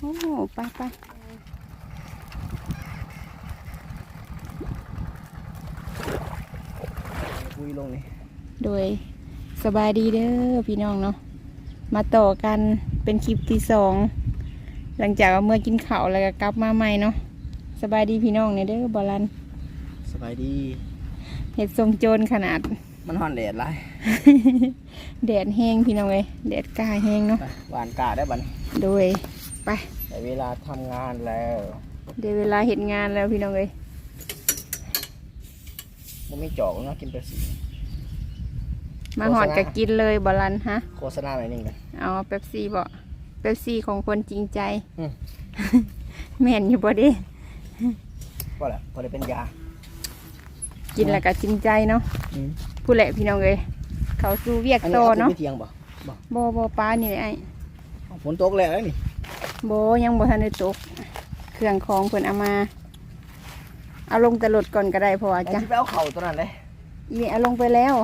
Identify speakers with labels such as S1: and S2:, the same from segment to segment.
S1: โอ้ไปไป
S2: คุยลงนี่
S1: โดยสบายดีเด้อพี่น้องเนาะมาต่อกันเป็นคลิปที่สองหลังจากเอาเมื่อกินข้าวแล้วก็กลับมาใหม่เนาะสบายดีพี่น้องเนี่ยเด้อบอลัน
S2: สบายดี
S1: เห็ดทรงโจรขนาด
S2: มันห่อนแดดไร
S1: แดดแห้งพี่น้องเลยแดดกาแห้งเนาะ
S2: หวานกาได้บัน
S1: โดย ไป
S2: แต่เวลาทำงานแล้ว
S1: เดี๋ยวเวลาเห็นงานแล้วพี่น้องเลย
S2: มันไม่จอกเนาะกินเปปซี่
S1: มาหอดก็กินเลยบอลันฮะ
S2: โฆษณาหน่อยหนึงกัน
S1: เอาเป๊ปซี่บ่เป๊ปซี่ของคนจริงใจ
S2: อืม
S1: แม่นอยู่บ่เดิ
S2: ว่าแหละพอได้เป็นยา
S1: กินแล้วก็จริงใจเนาะผู้แหละพี่น้องเลยเขาสู้เวียก
S2: อัน
S1: โต
S2: นี้เอา
S1: เนาะ
S2: ไปเทียงบ่
S1: บ่บ่ป้านี่ไอ้
S2: เอาฝนตกแล้วนี่
S1: บ่ยังบ่ทันได้ตก เครื่องของเพิ่นเอามา เอาลงแต่รถก่อนก็ได้เพราะว่า
S2: อัน
S1: จ้ะ
S2: ที่ไปเอาเข่าตัวนั้นเลย
S1: อีเอาลงไปแล้ว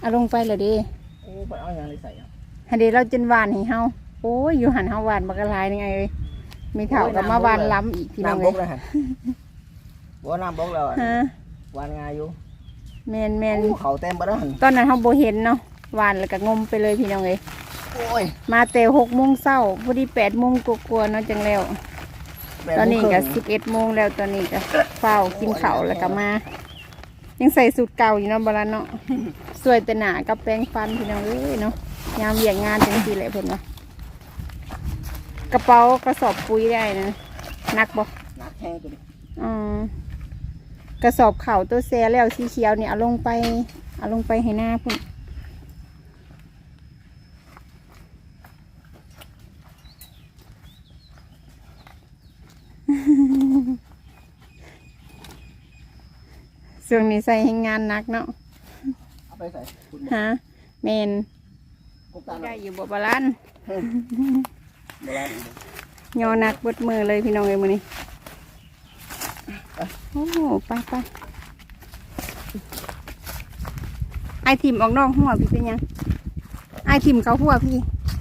S1: เอาลงไปแล้วเดิ
S2: โอ้ไปเอาอย่างไรใส่อะ
S1: หันเดเราจนหวานให้เฮาโอ้ยอยู่หันเฮาหวานบักกะลายนี่ไงเอ้ยมีเถ่ากับมาหวานล้ำอีกพี่น้อง
S2: น้ำบ
S1: เล
S2: ก
S1: ย
S2: เลยฮะบ่น้ำบกแล้วอะ
S1: ฮะ
S2: หวานงายอยู่
S1: แมนแมน
S2: โอ้เข่าเต็มไปแล้วหั่น
S1: ตอนนั้นเฮาบ่เห็นเนาะหวานแล้วก็งมไปเลยพี่น้องเอ้ย
S2: โอ้ย
S1: มาแต่หกโมงเช้าพอดีแปดโมงกว่าๆเนาะจังแล้ว
S2: แปด
S1: ตอนนี้
S2: โมงค
S1: ก็
S2: รึ่ง
S1: สิบเอ็ดโมงแล้วตอนนี้ก็เฝ้ากินข้าวแล้วก็มา ยังใส่สูตรเก่าอยู่เนาะบลาเนาะสวยแต่หนากับแปรงฟันพี่น้องเอ้ยเนาะยามเวียกงานจังสีแหละเพิ่นว่ากระเป๋ากระสอบปุ๋ยได้นะหนักบ่
S2: หนักแห้งตัวนี้
S1: อืมกระสอบเข่าวตัวแซ่แล้วสีเขียวเนี่ยเอาลงไปเอาลงไปให้หน้าพุ่น ส่วนนี้ใส่ให้งานหนักเนาะ
S2: เอาไปใส่คุณ
S1: ฮะเมน
S2: กุ๊กตาหน่
S1: ได้
S2: อย
S1: อยู่บ่บาลัน
S2: โบราณ
S1: ยอหนักเบดมือเลยพี่น้องเอ้ยมื้อนี้โอ้โหไปไปไอทิมออกนอกหัวพี่เป็นยังไอทิมเขาหัวพี่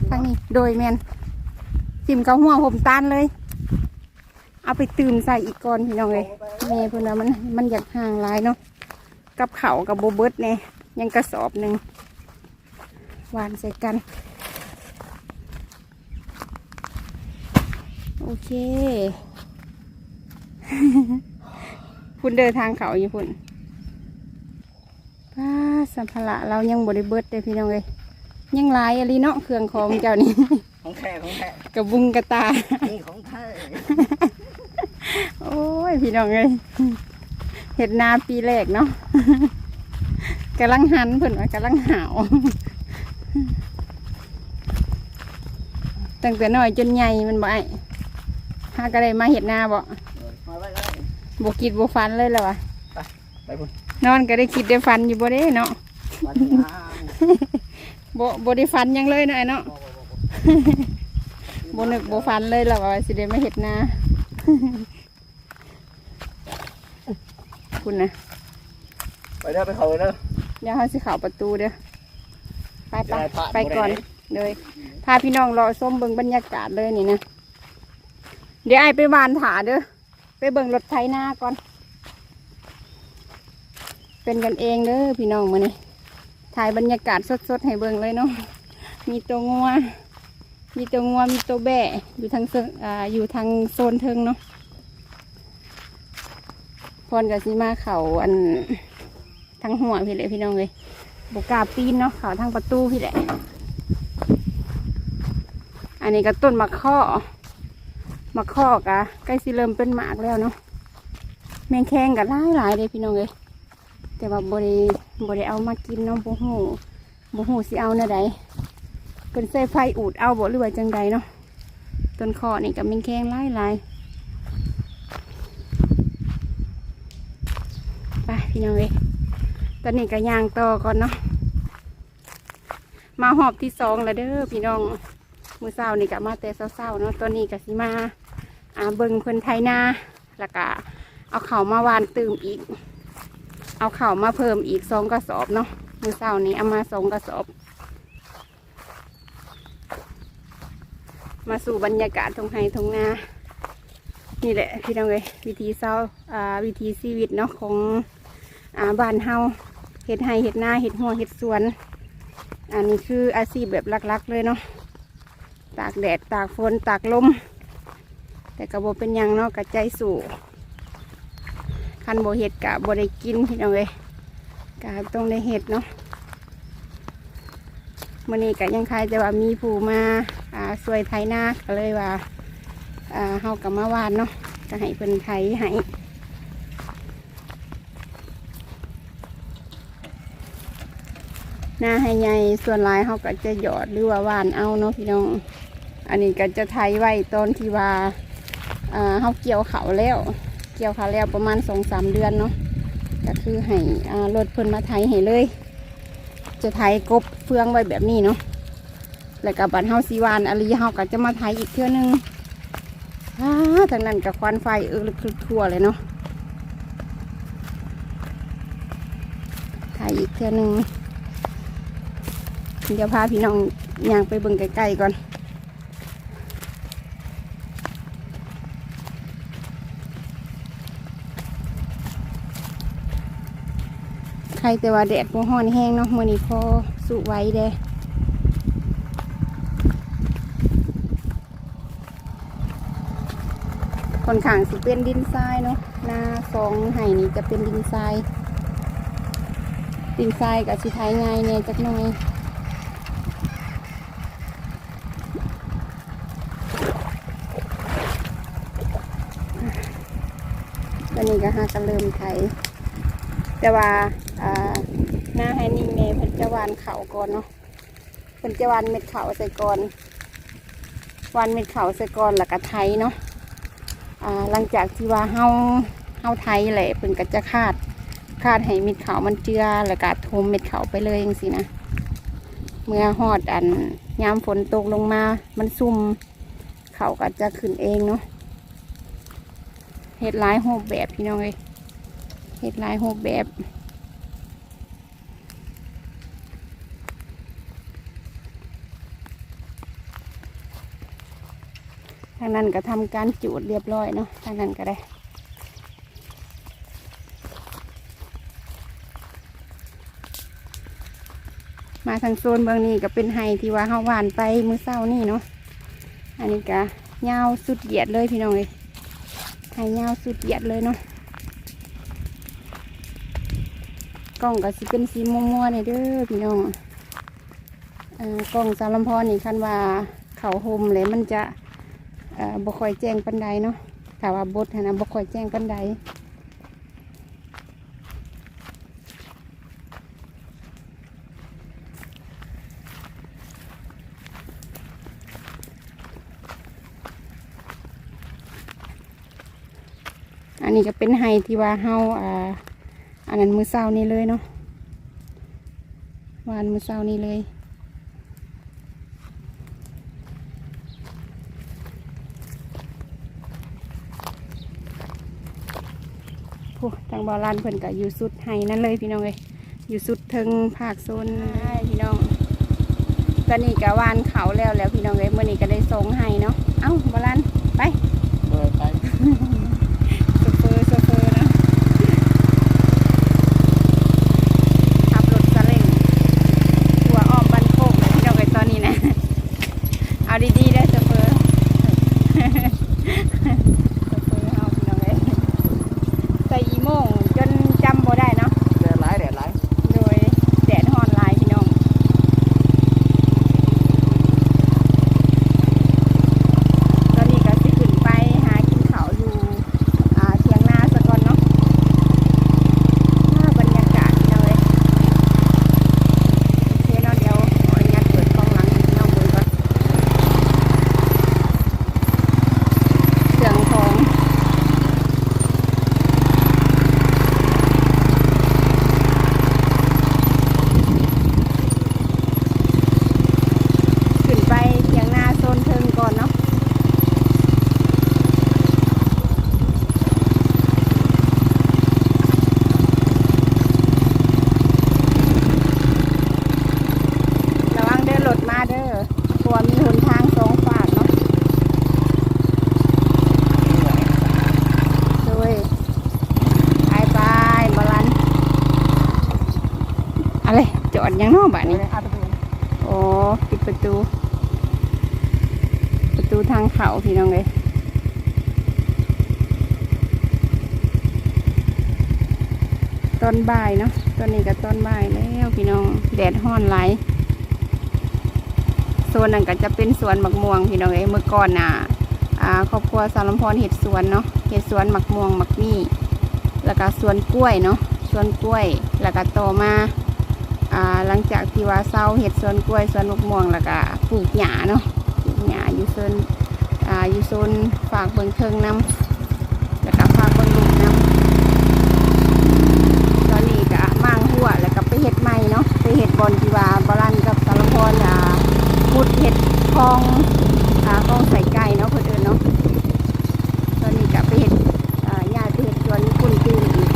S1: ทางนี้โดยแมนทิมเขาหัวผมตานเลย เอาไปตื่มใส่อีกก่อนพี่น้องเลย แม่เพิ่นว่ามันมันอยากห่างหลายเนาะกับเขาวกับโบเบิร์ตเนี่ยยังกระสอบหนึ่งหวานใส่กัน โอเคคุณเดินทางเขาอยู่คุณป้าสัมภาระเรายังบริเบิดเลยพี่น้องเลยยังหลายอะไรเนาะเครื่องของเจ้านี่
S2: ของแท้ของแท้
S1: กระบุงกระตา
S2: นี่ของแท้
S1: โอ้ย พี่น้องเลยเห็ดนาปีแรกเนาะกำลังหันเพิ่นว่ากำลังหาวตั้งแต่น้อยจนใหญ่มันบ่ไอ้หาก็ได้มาเห็ดนาบ่
S2: มาไว้แล้ว
S1: บ่คิดบ่ฟันเลยแล้ววะ
S2: ไปพุ่น
S1: นอนก็ได้คิดได้ฟันอยู่บ่ได้เนาะ
S2: วันนี้มา
S1: บ่บ่ได้ฟันหยังเลยเนาะไอ้เนาะ
S2: บ่บ่บ่บ่
S1: บ่นึกบ่ฟันเลยแล้วว่าสิได้มาเห็ดนา คุณนะ
S2: ไปเด้อไปเขาเลยเด้อ
S1: เดี๋ยวเขาสิเข้าประตูเด้อไปไป
S2: ได้พระ
S1: ไปก่อน
S2: บ่ได้
S1: เลยพาพี่น้องรอส้มเบิ่งบรรยากาศเลยนี่นะเดี๋ยวไอ้ไปวานถาเด้อไปเบิ่งรถไถนาก่อน เป็นกันเองเด้อพี่น้องมานี่ถ่ายบรรยากาศสดๆให้เบิ่งเลยเนาะมีตัวงัวมีตัวงัวมีตัวแบะอยู่ทางเซิงอ่าอยู่ทางโซนเทิงเนาะ พรกับสีมาเขาอันทางหัวพี่เลยพี่น้องเลยบุกาปีนเนาะเขาทางประตูพี่แหละ อันนี้ก็ต้นมะข้อมะข้อกะใกล้สิเริ่มเป็นหมากแล้วเนาะแมงแคงกับหลายหลายๆเลยพี่น้องเลยแต่ว่าบริบริเอามากินเนาะโบหูโบหูสิเอาเนะใดเป็นใส่ไฟอูดเอาบ่หรือว่าจังใดเนาะต้นข้อนี่กับแมงแคงหลายหลายไป พี่น้องเลยตอนนี้ก็ย่างต่อก่อนเนาะมาหอบที่สองแล้วเด้อพี่น้องมือเศร้านี่ก็มาแต่เศร้าๆเนาะตอนนี้ก็สิมาอ่าเบิ่งเพิ่นไทยนาแล้วก็เอาเข่ามาวานตื่มอีก เอาเข่ามาเพิ่มอีกสองกระสอบเนาะมือเศร้านี้เอามาสองกระสอบ มาสู่บรรยากาศทงไฮทงนานี่แหละพี่น้องเลยวิธีเศร้าอ่าวิธีชีวิตเนาะของ อ่าบ้านเฮาเห็ดไฮเห็ดนาเห็ดหัวเห็ดสวน อันนี้คืออาชีพแบบลักๆเลยเนาะตากแดดตากฝนตากลม แต่กระโบเป็นยังเนาะกระใจสู่คันโบเห็ดกะโบได้กินพี่น้องเลยกะต้องได้เห็ดเนาะมื่อนี้กะยังใคายจะว่ามีผู้มาอ่าสวยไทยนาก็เลยว่าอ่าเฮากับมาวานเนาะก็ให้เพิ่นไถให้ น้าให้ใหญ่ส่วนลายเฮาก็จะหยอดหรือว่าหวานเอาเนาะพี่น้อง อันนี้ก็จะไถไว้ตอนที่ว่าอ่าเฮาเกี่ยวเขาแล้ว เกี่ยวเขาแล้วประมาณสองสามเดือนเนาะก็คือให้อ่ารถเพิ่นมาไถให้เลย จะไถกบเฟืองไว้แบบนี้เนาะแล้วก็บัดเฮาสีวานอลีเฮาก็จะมาไถอีกเทื่อนึงอ่าทางนั้นกับควันไฟเออลึกทั่วเลยเนาะถ่ายอีกเทื่อหนึง เดี๋ยวพาพี่น้องย่างไปเบิ่งใกล้ๆก่อน ใครแต่ว่าแดดพวห้อนแห้งเนาะมื่อนี้พอสุไว้เด้ค่อนข้างสิเป็นดินทรายเนาะหน้าสองไห่นี่จะเป็นดินทรายดินทรายกับสิไทยง่ายเนี่ยจักหน่อย นี้ก็หากันเริ่มไถแต่ว่าอ่าหน้าไฮนิ่งเมย์เพิ่นจะวานเขาก่อนเนาะเพิ่นจะวานเม็ดเข่าใส่ก่อนวานเม็ดเข่าใส่ก่อนแล้วก็ไถเนาะอ่าหลังจากที่ว่าเฮาเฮาไทยแหละเพิ่นก็จะคาดคาดให้เม็ดเข่ามันเจือแล้วก็ทมเม็ดเข่าไปเลยจังซี่นะเมื่อฮอดอันยามฝนตกลงมา มันซุ่มเขาก็จะขึ้นเองเนาะ เฮ็ดลายรูแบบพี่น้องเอ้ยเฮ็ดลายรูแบบทางนั้นก็ทำการจูดเรียบร้อยเนาะทางนั้นก็ได้มาทางโซนเบื้องนี้ก็เป็นไฮที่ว่าเฮาหวานไปมือเศร้านี่เนาะ อันนี้ก็ยาวสุดเหยียดเลยพี่น้องเลย หายาวสุดเหยียดเลยเนาะกล่องก็สิเป็นสีม่วงๆเนี่ยเด้อพี่น้องกล่องสารลำพอนี่คันว่าเขาโฮมเลยมันจะบ่คอยแจ้งปันใดเนาะถ้าว่าบดนะบ่คอยแจ้งปันใด นนี้ก็เป็นไฮที่ว่าเฮาอ่าอันนั้นมือเศร้านี่เลยเนาะวานมือเศร้านี่เลยผู้ทางบาลานเพิ่นก็อยู่สุดไห้นั่นเลยพี่น้องเลยอยู่สุดเทิงภาคโซนนั่นเลยพี่น้องตอนนี้ก็วานเขาแล้วแล้วพี่น้องเลยเมื่อนี้ก็ได้ส่งให้เนาะเอ้าบาลานไป
S2: เดินไป
S1: โซเฟอร์โซเฟอร์นะขับรถซาเล้งหัวอ้อมบันโคกเลยพี่น้องเลยตอนนี้นะ เอาดีๆได้โซเฟอร์ โซเฟอร์เอาพี่น้องเลยใส่อีโม่งจนจำบ่ได้เนาะ
S2: เดินหลายแดดหลาย
S1: โดยแดดฮอนไลน์พี่น้อง ตอนนี้ก็สิขึ้นไปหากินเขาวอยู่อ่าเทียงนาสะก่อนเนาะอ่าบรรยากาศพี่น้องเลยโอเคเนาะเดี๋ยวขออนุญาตเปิดกล้องหลังให้พี่น้องเบิ่งก่อนเครื่องของ ประตู ประตูทางเขาพี่น้องเลยตอนบ่ายเนาะตอนนี้ก็ตอนบ่ายแล้วพี่น้องแดดห้อนไหลายโซนนั้นก็จะเป็นสวนหมักม่วงพี่น้องเอ้เมื่อก่อนน่ะครอบครัวสารมพรเห็ดสวนเนาะเห็ดสวนหมักม่วงหมักมี่แล้วก็สวนกล้วยเนาะสวนกล้วย แล้วก็ต่อมา หลังจากที่ว่าเศร้าเห็ดสวนกล้วยสวนลูกม่วงแล้วก็ปลูกหญ้าเนาะปลูกหญ้าอยู่โซนอ่าอยู่โซนฝากเบิงเทิงน้ำแล้วก็ฝากเบิงลูกน้ำตอนนี้ก็มั่งหัวแล้วก็ไปเห็ดใหม่เนาะไปเห็ดบอลที่ว่าบาลันกับสารพรอ่าพุดเห็ดคลองอ่าคลองใส่ไก่เนาะคนอื่นเนาะตอนนี้ก็ไปเห็ดอ่าย้ายไปเห็ดสวนคุณตื่นอีก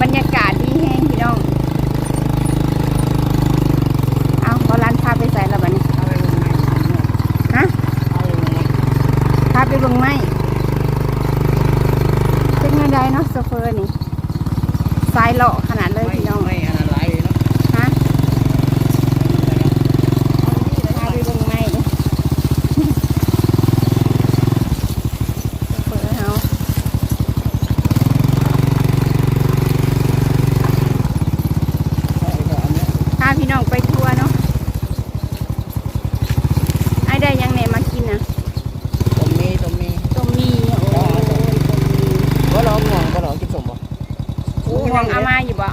S1: บรรยากาศดีแห้งพี่น้องเอาบาลันพาไปใส่แล้วบัดนี้
S2: เอาไปลงไม้
S1: ฮะ
S2: เอาไปลงไม้
S1: พาไปเบิ่งไม้เป็นไงได้เนาะโซเฟอร์นี่ สายเลาะขนาดเลยพี่น้อง
S2: ไม่อันนั้นหลายเลยเนาะ
S1: ฮะพาไปเบิ่งไม้ดิโซเฟอร์เฮา
S2: เอาไปก่อนอันเนี้ย
S1: พาพี่น้องไปทัวร์เนาะไอ้ได้ยังไหนมากินอะ
S2: ตรงนี้ตรงนี้
S1: ต้มมีโอ้ยต้มมี
S2: ว่าเราง่วงว่าเรากินสมบ่
S1: ห่วงเอามาอยู่บ่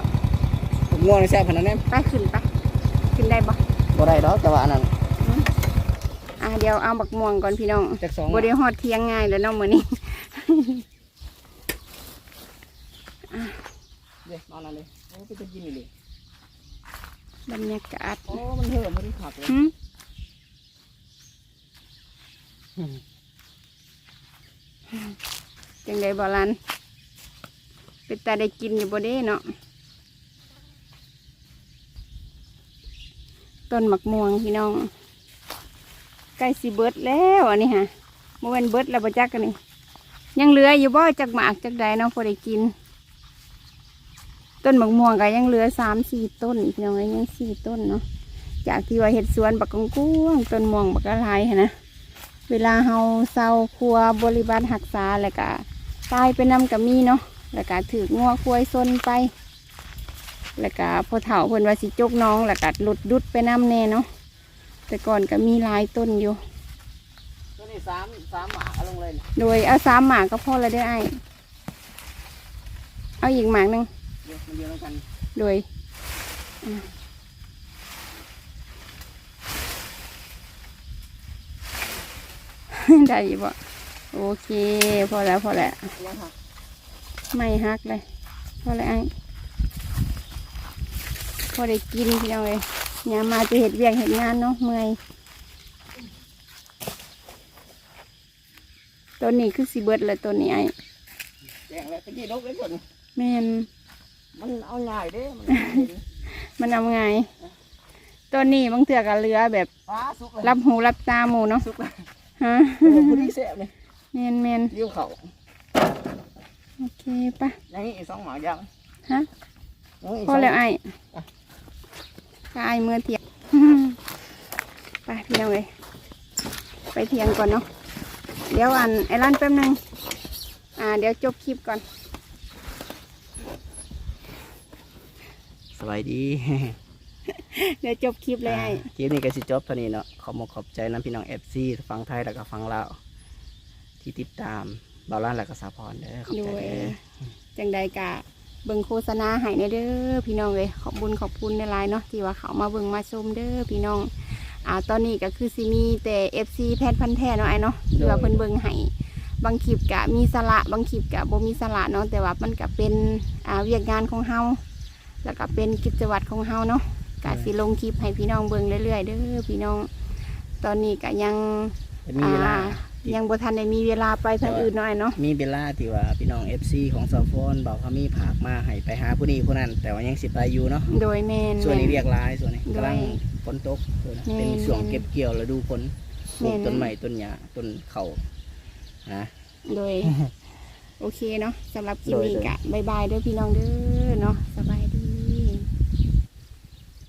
S2: ง่วงในแซ่บขนาดนั้น
S1: ไปขึ้นไปขึ้นได้บ่
S2: บ่ได้ดอกแต่ว่าอันนั้น
S1: อะเดี๋ยวเอาบักม่วงก่อนพี่น้อง
S2: จากสอง
S1: บ่ได้ฮอดเที่ยงง่ายแล้วเนาะมื้อนี้
S2: เดี๋ยวมานั่นเลยโอ้ไปจะกินเลย
S1: บรรยากาศ
S2: โอ้มันเหือะมันขับเลย
S1: หึจังไดบ่ลัน เป็นตาได้กินอยู่บ่เด้เนาะต้นหมักม่วงพี่น้องใกล้สิเบิร์ดแล้วอันนี้ฮะบ่แม่นเบิร์ดแล้วบจักกันนี่ยังเหลืออยู่บ่จักหมากจักใดเนาะพอได้กิน ต้นหมักม่วงก็ยังเหลือสามสี่ต้นพี่น้องเอ้ยังสี่ต้นเนาะจากที่ว่าเห็ดสวนบักกงกุ้งต้นม่วงบักกะลายนะเวลาเฮาเศร้าครัวบริบาลหักษาแล้วก็ตายไปนำกับมีเนาะ แล้วก็ถืองัวควายซนไป แล้วก็พอเฒ่าเพิ่นว่าสิจกน้อง แล้วก็หลุดดุดไปน้ำแน่เนาะ แต่ก่อนก็มีหลายต้นอยู่
S2: ตัวนี้สามสามหมาเอาลงเลย
S1: โดยเอาสามหมากก็พอแล้วได้อไอ้ายเอาอีกหมากหนึง
S2: เดี๋ยวมันเดียวกัน
S1: โดยอะได้อยู่บ่โอเค พอแล้วพอแล้ว
S2: ยังหัก
S1: ไม่ฮักเลยพอแล้วไอ้พอได้กินพี่น้องเลยยามมาจะเห็ดเวียงเห็ดงานเนาะเมื่อยตัวนี้คือสีเบิดเลยตัวนี้ไอ้
S2: แจ้งแล้วตะกี้ลกเลยก่อน
S1: แม่น
S2: มันเอาง่ายเด้มัน
S1: มันเอาไงตัวนี้บางเถื่อกับเรือแบบ
S2: ฟ้าสุกเลย
S1: รับหูรับตาหมูเนาะ
S2: สุกเลย
S1: ฮะ
S2: โอ้โหพอดีแซ่บเลย
S1: แมนแมน
S2: เลี้ยวเขา
S1: โอเคปะ
S2: อย่างนี้อีกสองหมายัง
S1: ฮะ
S2: ยังอีก
S1: พ
S2: ส
S1: องแล้วไอ้
S2: อะ
S1: ก็ไอ้เมื่อเที่ยงไปพี่น้องเลยไปเที่ยงก่อนเนาะเดี๋ยวอันไอ้ร้านแป๊บหนึงอ่า เดี๋ยวจบคลิปก่อน
S2: สบายดี
S1: เดี๋ยวจบคลิปเลยไอ้
S2: คลิปนี้ก็สิจบเท่านี้เนาะขอมาขอบใจน้ำพี่น้องเอฟซีฟังไทยแล้วก็ฟังลาวที่ติดตาม บาลานแล้วก็สาพรเด้อขอบ
S1: ด้
S2: ใจ
S1: วย
S2: เด้อ
S1: จังใดกะเบิ่งโฆษณาให้ในเด้อพี่น้องเลยขอบบุญขอบคุณในไลน์เนาะที่ว่าเขามาเบิ่งมาชมเด้อพี่น้องอ่าตอนนี้ก็คือสิมีแต่ FC แพทย์พันธุ์แท้เนาะไอ้เนาะที่ว่าเพิ่นเบิ่งให้บางคลิปกะมีสาระบางคลิปกะบ่มีสาระเนาะแต่ว่ามันก็เป็นอ่าเวียกงานของเฮาแล้วก็เป็นกิจวัตรของเฮาเนาะกะสิลงคลิปให้พี่น้องเบิ่งเรื่อยๆเด้อพี่น้อง ตอนนี้ก็ยัง
S2: มีเวลา
S1: อ่ายังบ่ทันได้มีเวลาไปทางอื่นเนาะไอ้เนาะ
S2: มีเวลาที่ว่าพี่น้องเอฟซีของซาฟอนบอกเขามีผากมาให้ไปหาผู้นี้ผู้นั้น แต่ว่ายังสิไปอยู่เนาะ
S1: โดยแม่น
S2: ส่วนนี้
S1: แม่
S2: เรียกร้ายส่วนนี้
S1: ด้วย
S2: กำลังฝนตกส่วนนี้
S1: แม่น
S2: เป็นช่วงเก็บเกี่ยวฤดูฝนปลูก
S1: แม่น
S2: ต้นไม้ต้นหญ้าต้นเขานะ
S1: โดย โอเคเนาะสำหรับคลิป
S2: โดย
S1: นี้
S2: โดย
S1: กะบายบายเด้อพี่น้องเด้อเนาะสบายดี